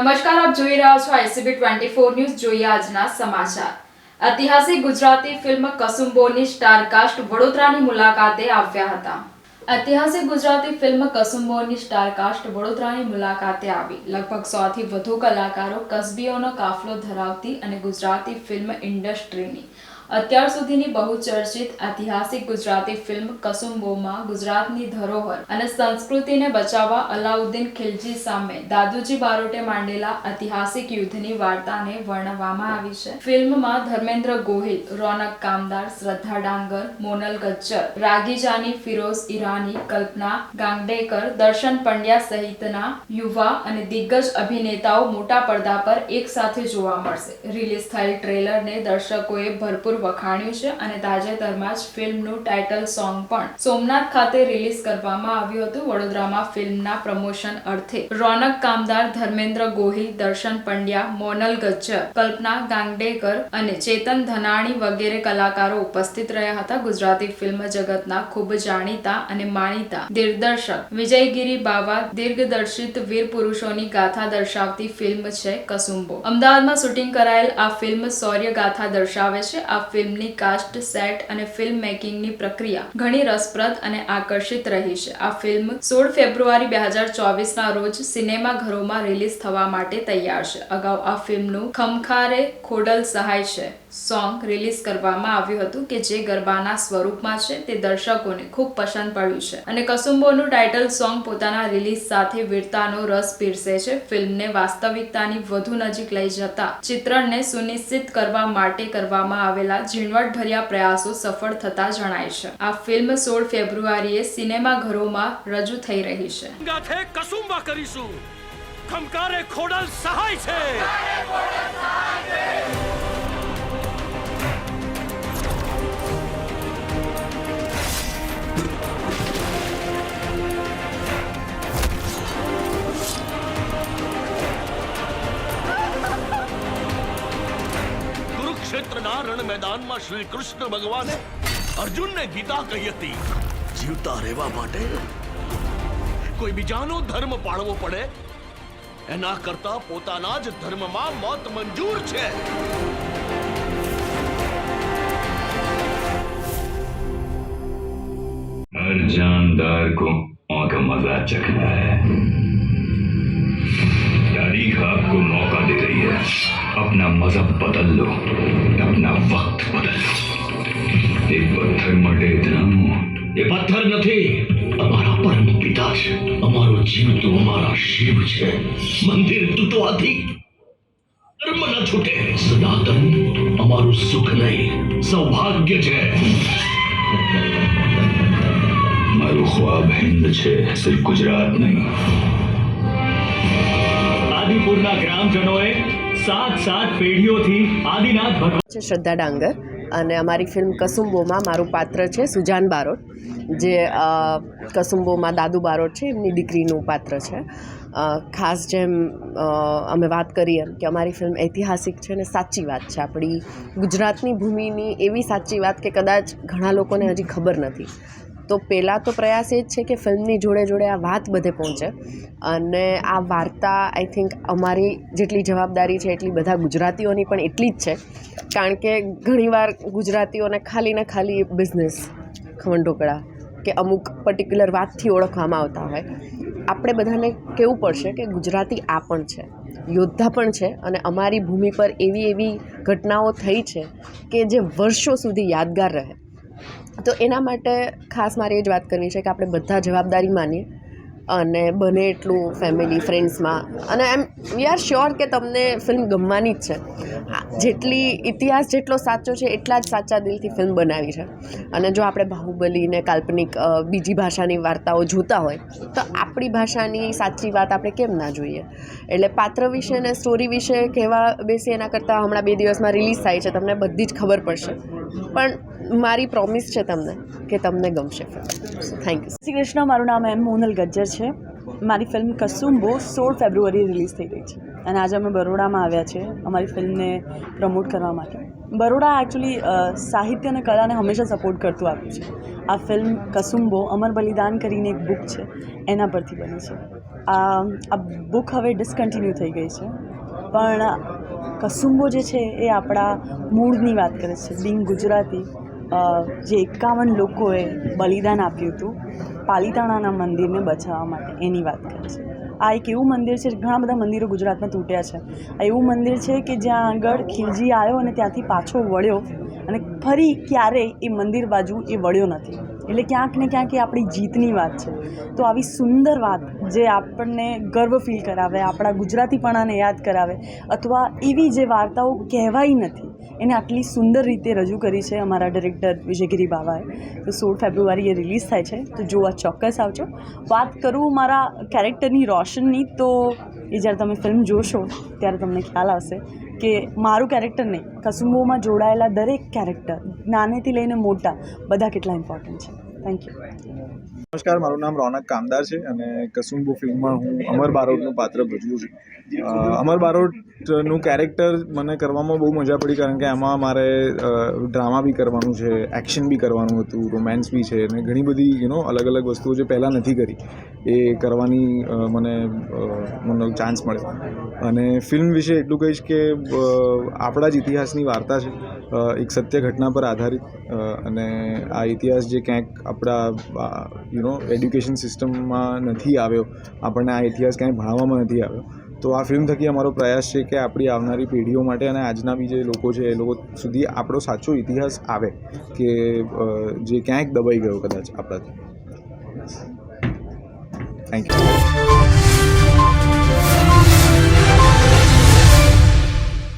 નમસ્કાર, આપ જોઈ રહ્યા છો આઈસીબી ટ્વેન્ટી ફોર ન્યૂઝ. જોઈએ આજના સમાચાર. ઐતિહાસિક ગુજરાતી ફિલ્મ કસુંબોની સ્ટારકાસ્ટ વડોદરાની મુલાકાતે આવ્યા હતા. ઐતિહાસિક ગુજરાતી ફિલ્મ કસુંબોની સ્ટારકાસ્ટ વડોદરાની મુલાકાતે આવી. લગભગ સોથી વધુ કલાકારો કસબીઓનો કાફલો ધરાવતી અને ગુજરાતી ફિલ્મ ઇન્ડસ્ટ્રીની અત્યાર સુધીની બહુચર્ચિત ઐતિહાસિક ગુજરાતી ફિલ્મ કસુંબોમાં ગુજરાતની ધરોહર અને સંસ્કૃતિને બચાવવા અલાઉદ્દીન ખિલજી સામે દાદુજી બારોટે માંડેલા ઐતિહાસિક યુદ્ધની વાર્તાને વર્ણવવામાં આવી છે. ફિલ્મમાં ધર્મેન્દ્ર ગોહિલ, રોનક કામદાર, શ્રદ્ધા ડાંગર, મોનલ ગજ્જર રાગી જાની ફિરોઝ ઈરાની, કલ્પના ગાંગડેકર, દર્શન પંડ્યા સહિતના યુવા અને દિગ્ગજ અભિનેતાઓ મોટા પડદા પર એક સાથે જોવા મળશે. રિલીઝ થયેલ ટ્રેલરને દર્શકોએ ભરપૂર વખાણ્યું છે અને તાજેતરમાં જ ફિલ્મનું ટાઇટલ સોંગ પણ સોમનાથ ખાતે રિલીઝ કરવામાં આવ્યું હતું વડોદરામાં ફિલ્મના પ્રમોશન અર્થે. રોનક કામદાર ધર્મેન્દ્ર ગોહિલ, દર્શન પંડ્યા, મોનલ ગજ્જર, કલ્પના ગાંગડેકર અને ચેતન ધનાણી વગેરે કલાકારો ઉપસ્થિત રહ્યા હતા. ગુજરાતી ફિલ્મ જગતના ખૂબ જાણીતા અને માણીતા દિગ્દર્શક વિજયગીરી બાવા દીર્ઘદર્શિત વીર પુરુષોની ગાથા દર્શાવતી ફિલ્મ છે કસુંબો. અમદાવાદમાં શૂટિંગ કરાયેલ આ ફિલ્મ શૌર્ય ગાથા દર્શાવે છે. આ ફિલ્મની કાસ્ટ, સેટ અને ફિલ્મ મેકિંગની પ્રક્રિયા ઘણી રસપ્રદ અને આકર્ષિત રહી છે. આ ફિલ્મ સોળ ફેબ્રુઆરી બે હજાર ચોવીસના રોજ સિનેમાઘરોમાં રિલીઝ થવા માટે તૈયાર છે. અગાઉ આ ફિલ્મનું ખમખારે ખોડલ સહાય છે. સોંગ રિલીઝ કરવામાં આવ્યું હતું કે જે ગરબાના સ્વરૂપમાં છે, તે દર્શકોને ખૂબ પસંદ પડ્યું છે. અને કસુંબોનું ટાઇટલ સોંગ પોતાના રિલીઝ સાથે વીરતાનો રસ પીરસે છે. ફિલ્મને વાસ્તવિકતાની વધુ નજીક લઈ જતા ચિત્રણને સુનિશ્ચિત કરવા માટે કરવામાં આવેલા ઝીણવટભર્યા પ્રયાસો સફળ થતા જણાય છે. આ ફિલ્મ સોળ ફેબ્રુઆરીએ સિનેમાઘરોમાં રજૂ થઈ રહી છે. કરીશું. ખમકારે ખોડલ સહાય છે. રણ મેદાનમાં શ્રી કૃષ્ણ ભગવાને અર્જુનને ગીતા કહી હતી જીવતા રહેવા માટે કોઈ બીજાનો ધર્મ પાળવો પડે એના કરતા પોતાના જ ધર્મમાં મોત મંજૂર છે हर जानदार को मौत का मजा चखना है तारीख आपको मौका दे रही है अपना मजहब बदल लो अपना वक्त बदल लो एक पत्थर मटे इतना मुंह એ પથ્થર નથી અમારા પરમ પિતા છે અમારો જીવ તો અમારા શિવ છે મંદિર તૂટવાથી ધર્મ ન છૂટે સનાતન અમારું સુખ નહીં સૌભાગ્ય છે મારું ખ્વાબ હિન્દ છે સિર્ફ ગુજરાત નહીં આદિપુરના ગ્રામજનોએ સાત સાત પેઢીઓથી આદિનાથ ભગવાન છે શ્રદ્ધા ડાંગર અને અમારી ફિલ્મ કસુંબોમાં મારું પાત્ર છે સુજાન બારોટ, જે કસુંબોમાં દાદુ બારોટ છે, એમની દીકરીનું પાત્ર છે. ખાસ જેમ અમે વાત કરીએ એમ કે અમારી ફિલ્મ ઐતિહાસિક છે ને સાચી વાત છે. આપણી ગુજરાતની ભૂમિની એવી સાચી વાત કે કદાચ ઘણા લોકોને હજી ખબર નથી. તો પહેલાં તો પ્રયાસ એ જ છે કે ફિલ્મની જોડે જોડે આ વાત બધે પહોંચે. અને આ વાર્તા આઈ થિંક અમારી જેટલી જવાબદારી છે એટલી બધા ગુજરાતીઓની પણ એટલી જ છે. કારણ કે ઘણીવાર ગુજરાતીઓને ખાલી ને ખાલી બિઝનેસ ખમણ કે અમુક પર્ટિક્યુલર વાતથી ઓળખવામાં આવતા હોય. આપણે બધાને કહેવું પડશે કે ગુજરાતી આ પણ છે, યોદ્ધા પણ છે અને અમારી ભૂમિ પર એવી એવી ઘટનાઓ થઈ છે કે જે વર્ષો સુધી યાદગાર રહે. તો એના માટે ખાસ મારે એ જ વાત કરવી છે કે આપણે બધા જવાબદારી માનીએ અને બને એટલું ફેમિલી ફ્રેન્ડ્સમાં અને એમ વી આર શ્યોર કે તમને ફિલ્મ ગમવાની જ છે. જેટલી ઇતિહાસ જેટલો સાચો છે, એટલા જ સાચા દિલથી ફિલ્મ બનાવી છે. અને જો આપણે બાહુબલીને કાલ્પનિક બીજી ભાષાની વાર્તાઓ જોતા હોય, તો આપણી ભાષાની સાચી વાત આપણે કેમ ના જોઈએ? એટલે પાત્ર વિશે ને સ્ટોરી વિશે કહેવા બેસી એના કરતાં હમણાં બે દિવસમાં રિલીઝ થાય છે, તમને બધી જ ખબર પડશે. પણ મારી પ્રોમિસ છે તમને કે તમને ગમશે થેન્ક યુ શ્રી કૃષ્ણ, મારું નામ એમ મોનલ ગજ્જર છે. મારી ફિલ્મ કસુંબો સોળ ફેબ્રુઆરી રિલીઝ થઈ ગઈ છે. અને આજે અમે બરોડામાં આવ્યા છે અમારી ફિલ્મને પ્રમોટ કરવા માટે. બરોડા એકચ્યુઅલી સાહિત્ય અને કલાને હંમેશા સપોર્ટ કરતું આવ્યું છે. આ ફિલ્મ કસુંબો અમર બલિદાન કરીને એક બુક છે. એના પરથી બની છે. આ આ બુક હવે ડિસકન્ટિન્યુ થઈ ગઈ છે. પણ કસુંબો જે છે એ આપણા મૂળની વાત કરે છે. બિંગ ગુજરાતી. જે એકાવન લોકોએ બલિદાન આપ્યું હતું, પાલિતાણાના મંદિરને બચાવવા માટે, એની વાત કરે છે. આ એક એવું મંદિર છે, ઘણા બધા મંદિરો ગુજરાતમાં તૂટ્યા છે. આ એવું મંદિર છે કે જ્યાં આગળ ખિલજી આવ્યો અને ત્યાંથી પાછો વળ્યો અને ફરી ક્યારેય એ મંદિર બાજુ એ વળ્યો નથી. એટલે ક્યાંક ને ક્યાંક એ આપણી જીતની વાત છે. તો આવી સુંદર વાત જે આપણને ગર્વ ફીલ કરાવે, આપણા ગુજરાતીપણાને યાદ કરાવે અથવા એવી જે વાર્તાઓ કહેવાય નથી, એને આટલી સુંદર રીતે રજૂ કરી છે અમારા ડિરેક્ટર વિજયગીરી બાવાએ. તો સોળ ફેબ્રુઆરીએ રિલીઝ થાય છે. તો જોવા ચોક્કસ આવજો. વાત કરું મારા કેરેક્ટરની રોશનની, તો એ જ્યારે તમે ફિલ્મ જોશો, ત્યારે તમને ખ્યાલ આવશે કે મારું કેરેક્ટર નહીં, કસુંબોમાં જોડાયેલા દરેક કેરેક્ટર નાનેથી લઈને મોટા, બધા કેટલા ઇમ્પોર્ટન્ટ છે. થેન્ક યુ નમસ્કાર, મારું નામ રોનક કામદાર છે અને કસુંબુ ફિલ્મમાં હું અમર બારોટનું પાત્ર ભજવું છું. અમર બારોટનું કેરેક્ટર મને કરવામાં બહુ મજા પડી કારણ કે આમાં મારે ડ્રામા બી કરવાનું છે, એક્શન બી કરવાનું હતું, રોમેન્સ બી છે અને ઘણી બધી યુ અલગ અલગ વસ્તુઓ જે પહેલાં નથી કરી, એ કરવાની મને મને ચાન્સ મળ્યો. અને ફિલ્મ વિશે એટલું કહીશ કે આપણા જ ઇતિહાસની વાર્તા છે એક સત્ય ઘટના પર આધારિત અને આ ઇતિહાસ જે ક્યાંક આપણા યુ નો એડ્યુકેશન સિસ્ટમમાં નથી આવ્યો. આપણને આ ઇતિહાસ ક્યાંય ભણાવવામાં નથી આવ્યો. તો આ ફિલ્મ થકી અમારો પ્રયાસ છે કે આપણી આવનારી પેઢીઓ માટે અને આજના બી જે લોકો છે, એ લોકો સુધી આપણો સાચો ઇતિહાસ આવે કે જે ક્યાંક દબાઈ ગયો કદાચ આપણાથી. Thank you